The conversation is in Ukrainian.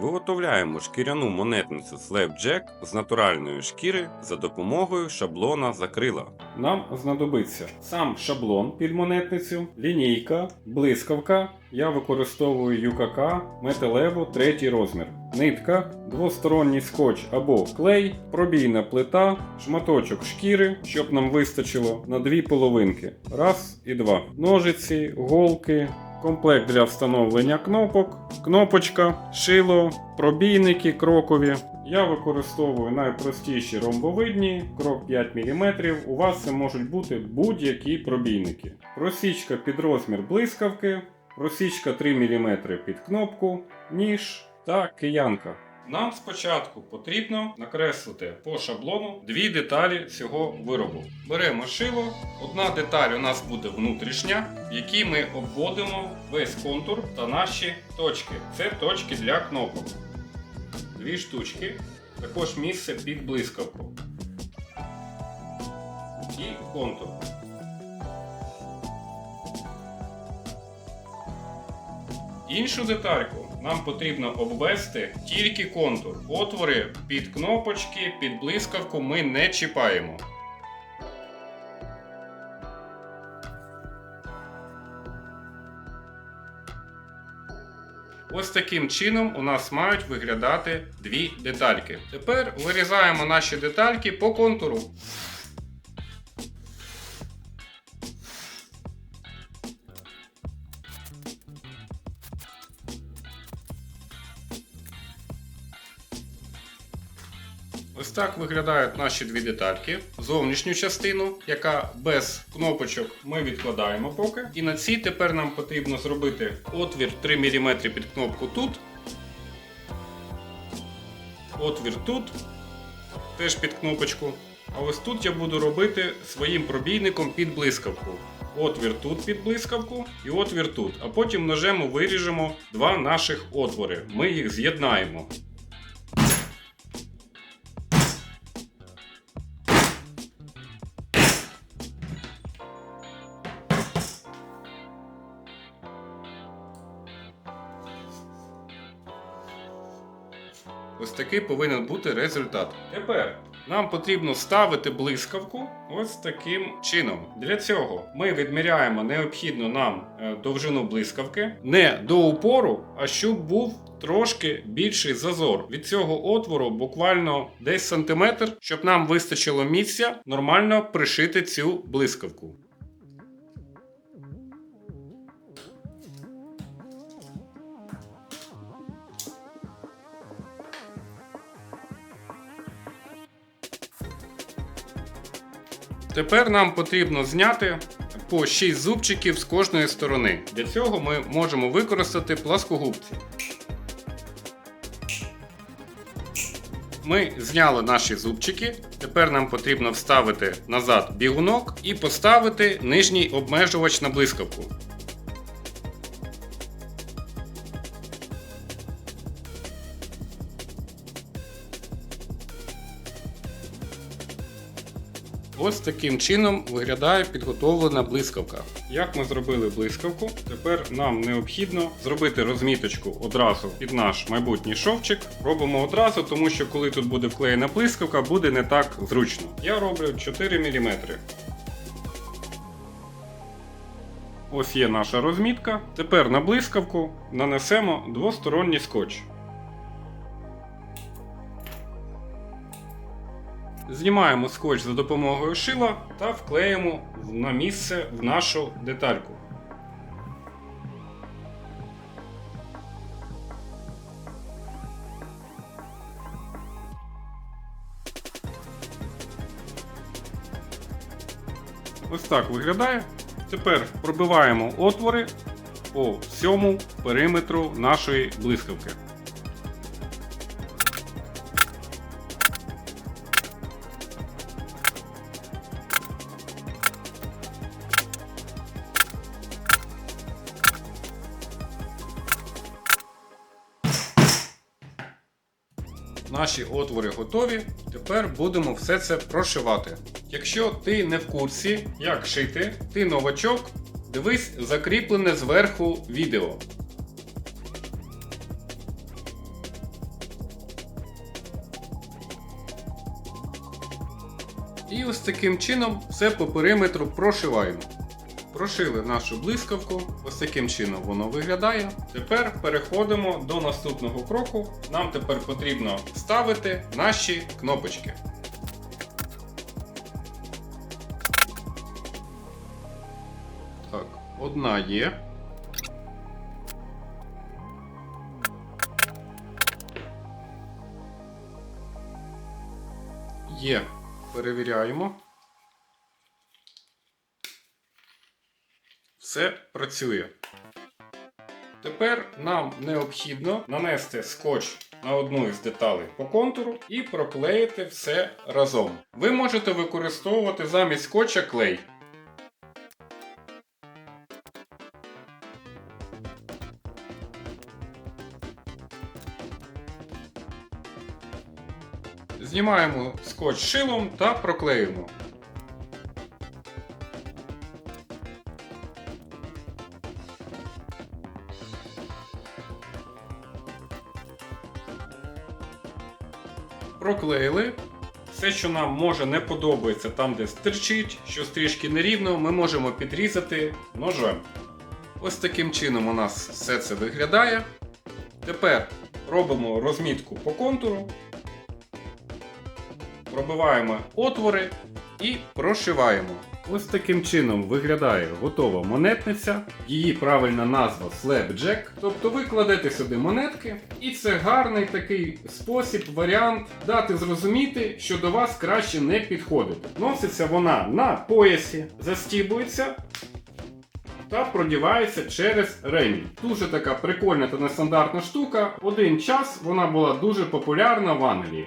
Виготовляємо шкіряну монетницю Slapjack з натуральної шкіри за допомогою шаблона закрила. Нам знадобиться сам шаблон під монетницю, лінійка, блискавка. Я використовую UKK металеву третій розмір. Нитка, двосторонній скотч або клей, пробійна плита, шматочок шкіри, щоб нам вистачило на дві половинки. Раз і два. Ножиці, голки, комплект для встановлення кнопок, кнопочка, шило, пробійники крокові. Я використовую найпростіші ромбовидні, крок 5 мм. У вас це можуть бути будь-які пробійники. Просічка під розмір блискавки, просічка 3 мм під кнопку, ніж та киянка. Нам спочатку потрібно накреслити по шаблону дві деталі цього виробу. Беремо шило, одна деталь у нас буде внутрішня, в якій ми обводимо весь контур та наші точки. Це точки для кнопок. Дві штучки, також місце під блискавку. І контур. Іншу детальку нам потрібно обвести тільки контур. Отвори під кнопочки, під блискавку ми не чіпаємо. Ось таким чином у нас мають виглядати дві детальки. Тепер вирізаємо наші детальки по контуру. Ось так виглядають наші дві детальки. Зовнішню частину, яка без кнопочок ми відкладаємо поки. І на цій тепер нам потрібно зробити отвір 3 мм під кнопку тут. Отвір тут, теж під кнопочку. А ось тут я буду робити своїм пробійником під блискавку. Отвір тут під блискавку і отвір тут. А потім ножем виріжемо два наших отвори. Ми їх з'єднаємо. Ось такий повинен бути результат. Тепер нам потрібно ставити блискавку ось таким чином. Для цього ми відміряємо необхідну нам е, довжину блискавки не до упору, а щоб був трошки більший зазор. Від цього отвору буквально десь сантиметр, щоб нам вистачило місця нормально пришити цю блискавку. Тепер нам потрібно зняти по 6 зубчиків з кожної сторони. Для цього ми можемо використати пласкогубці. Ми зняли наші зубчики. Тепер нам потрібно вставити назад бігунок і поставити нижній обмежувач на блискавку. Ось таким чином виглядає підготовлена блискавка. Як ми зробили блискавку, тепер нам необхідно зробити розміточку одразу під наш майбутній шовчик. Робимо одразу, тому що коли тут буде вклеєна блискавка, буде не так зручно. Я роблю 4 мм. Ось є наша розмітка. Тепер на блискавку нанесемо двосторонній скотч. Знімаємо скотч за допомогою шила та вклеїмо на місце в нашу детальку. Ось так виглядає. Тепер пробиваємо отвори по всьому периметру нашої блискавки. Наші отвори готові. Тепер будемо все це прошивати. Якщо ти не в курсі, як шити, ти новачок, дивись закріплене зверху відео. І ось таким чином все по периметру прошиваємо. Прошили нашу блискавку, ось таким чином воно виглядає. Тепер переходимо до наступного кроку. Нам тепер потрібно ставити наші кнопочки. Так, одна є. Є. Перевіряємо. Все працює. Тепер нам необхідно нанести скотч на одну із деталей по контуру і проклеїти все разом. Ви можете використовувати замість скотча клей. Знімаємо скотч шилом та проклеїмо. Проклеїли. Все, що нам може не подобається там, де стирчить, що стрішки нерівно, ми можемо підрізати ножем. Ось таким чином у нас все це виглядає. Тепер робимо розмітку по контуру, пробиваємо отвори і прошиваємо. Ось таким чином виглядає готова монетниця. Її правильна назва Slapjack. Тобто ви кладете сюди монетки, і це гарний такий спосіб, варіант дати зрозуміти, що до вас краще не підходити. Носиться вона на поясі, застібується та продівається через ремінь. Дуже така прикольна та нестандартна штука. Один час вона була дуже популярна в Англії.